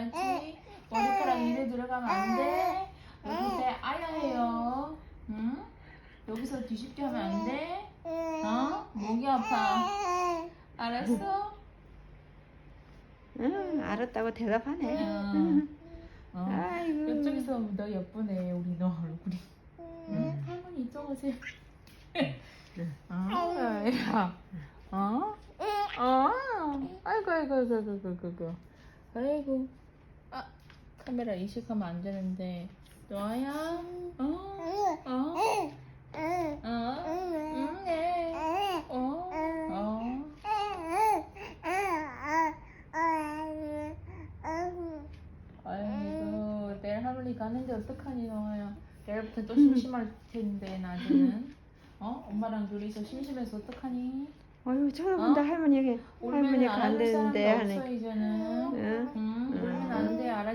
알았지? 머리카락 이래 들어가면 안 돼. 여기 때 아야 해요. 응? 여기서 뒤집게 하면 안 돼. 어? 목이 아파. 알았어? 응, 알았다고 대답하네. 응. 어. 아이고. 이쪽에서 너 예쁘네 우리 너 얼굴이. 응? 할머니 이쪽 오세요. 어, 얘라. 어? 어? 아이고 아이고 아이고 아이고 아이고 아이고. 아 카메라 이식하면 안 되는데. 너야? 어? 어? 어? 응, 네. 어? 어? 아이고 내일 할머니 가는데 어떡하니 너야. 내일부터 또 심심할 텐데 나중에는. 어? 엄마랑 둘이서 심심해서 어떡하니? 어휴, 쳐다본다 어? 할머니에게. 할머니가 안 되는데 하네.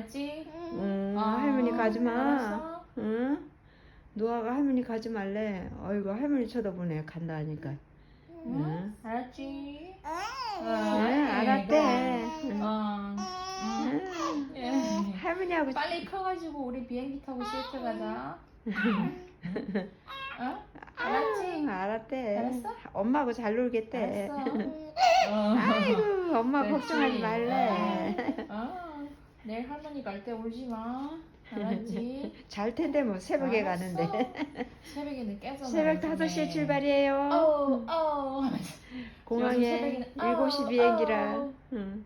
알았지? 응, 아, 할머니 가지 마. 알았어? 응? 노아가 할머니 가지 말래. 어이구, 할머니 쳐다보네. 간다 하니까. 응, 응. 알았지? 응, 알았대. 응. 어. 응. 응. 예. 할머니하고 빨리 커가지고 우리 비행기 타고 시애틀 가자. 어? 알았지? 응, 알았대. 알았어? 엄마하고 잘 놀겠대. 알았어. 어. 아이고, 엄마. 걱정하지 말래. 어. 내일 할머니 갈 때 울지 마. 알았지? 잘 텐데 뭐 새벽에 알았어. 가는데. 새벽에는 깨서 새벽 나오네. 5시에 출발이에요. 어우, 어우. 공항에 요즘 새벽에는 7시 아우, 비행기라. 아우. 응.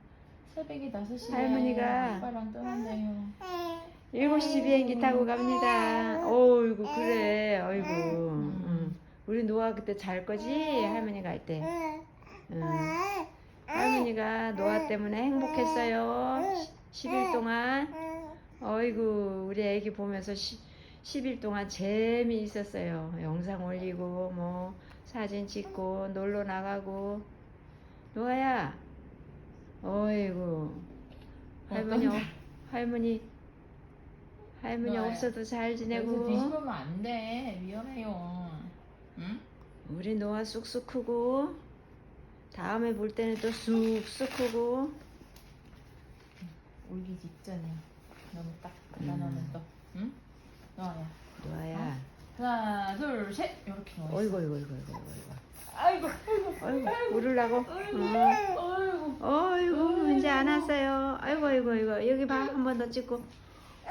새벽이 5시에 할머니가 아빠랑 떠난대요. 7시 비행기 타고 갑니다. 어이구 그래. 어이구. 응. 우리 노아 그때 잘 거지? 할머니 갈 때. 응. 할머니가 노아 때문에 행복했어요. 10일 동안. 어이구 우리 애기 보면서 시, 10일 동안 재미있었어요. 영상 올리고 뭐 사진 찍고 놀러 나가고 노아야 어이구 할머니 없- 할머니 할머니 노아야, 없어도 잘 지내고 뒤집으면 안 돼. 위험해요. 응? 우리 노아 쑥쑥 크고 다음에 볼 때는 또 쑥쑥 크고 울기 직전에 너무 딱 음. 갖다 놓으면 또. 응? 너야. 노아야 하나, 둘, 셋. 이렇게. 어이구 어이구 어이구 어이구 어이구 아이고, 아이고, 어이구 울으려고 아이고, 어. 아이고. 어이구 이제 안 왔어요. 아이고 아이고 아이고 여기 봐 한 번 더 찍고.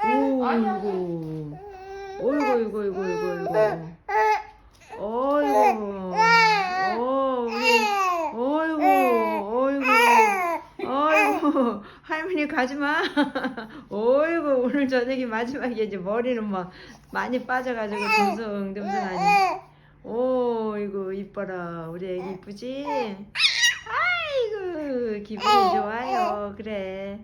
오이구. 어이구 어이구 어이구 어이구 어이구. 어이구. 어 우리 어이구 어이구 할머니 가지 마. 어이구 오늘 저녁이 마지막이지 머리는 막 많이 빠져가지고 듬성듬성 하니. 오이구 이뻐라 우리 애기 이쁘지? 아이고 기분이 좋아요 그래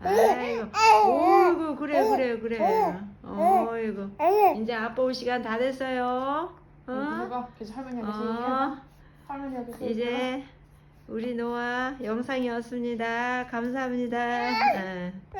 아이고 오이구 그래 그래 그래 어이구 이제 아빠 올 시간 다 됐어요 어? 들어가. 그래서 할머니하고 얘기해. 어 얘기해. 이제 우리 노아 영상이었습니다 감사합니다 어.